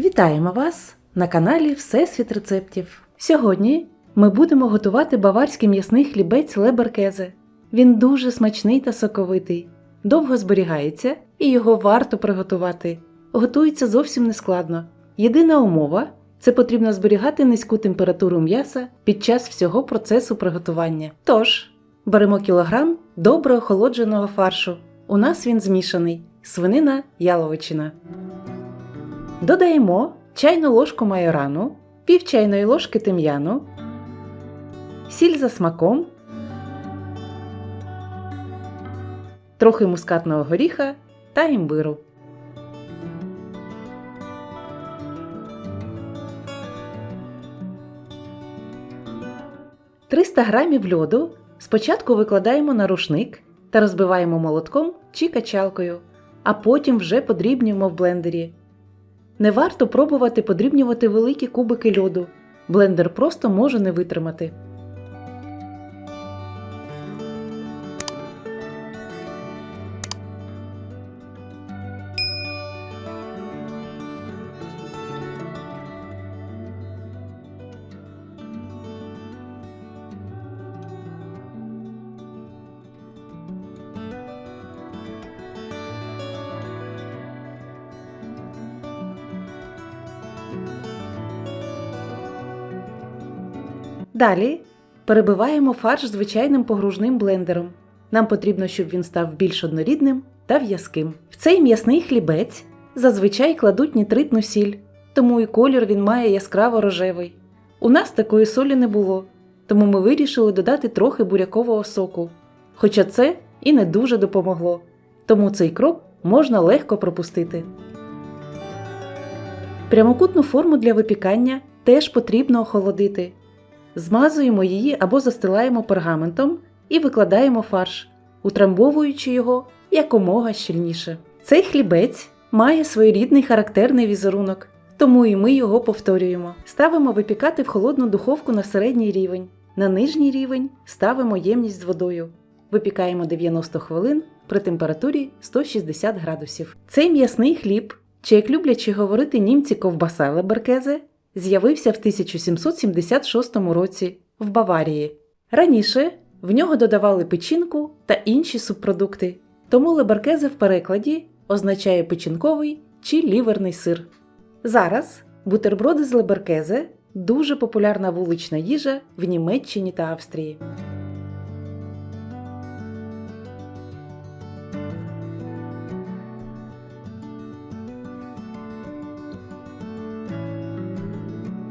Вітаємо вас на каналі Всесвіт рецептів. Сьогодні ми будемо готувати баварський м'ясний хлібець леберкезе. Він дуже смачний та соковитий, довго зберігається і його варто приготувати. Готується зовсім нескладно. Єдина умова це потрібно зберігати низьку температуру м'яса під час всього процесу приготування. Тож, беремо кілограм добре охолодженого фаршу. У нас він змішаний свинина яловичина. Додаємо чайну ложку майорану, пів чайної ложки тим'яну, сіль за смаком, трохи мускатного горіха та імбиру. «300 грамів льоду спочатку викладаємо на рушник та розбиваємо молотком чи качалкою, а потім вже подрібнюємо в блендері. Не варто пробувати подрібнювати великі кубики льоду. Блендер просто може не витримати. Далі перебиваємо фарш звичайним погружним блендером. Нам потрібно, щоб він став більш однорідним та в'язким. В цей м'ясний хлібець зазвичай кладуть нітритну сіль, тому і колір він має яскраво рожевий. У нас такої солі не було, тому ми вирішили додати трохи бурякового соку. Хоча це і не дуже допомогло, тому цей крок можна легко пропустити. Прямокутну форму для випікання теж потрібно охолодити. Змазуємо її або застилаємо пергаментом і викладаємо фарш, утрамбовуючи його якомога щільніше. Цей хлібець має своєрідний характерний візерунок, тому і ми його повторюємо. Ставимо випікати в холодну духовку на середній рівень. На нижній рівень ставимо ємність з водою. Випікаємо 90 хвилин при температурі 160 градусів. Цей м'ясний хліб, чи як люблячи говорити німці ковбаса леберкезе, з'явився в 1776 році в Баварії. Раніше в нього додавали печінку та інші субпродукти, тому леберкези в перекладі означає печінковий чи ліверний сир. Зараз бутерброди з леберкезе дуже популярна вулична їжа в Німеччині та Австрії.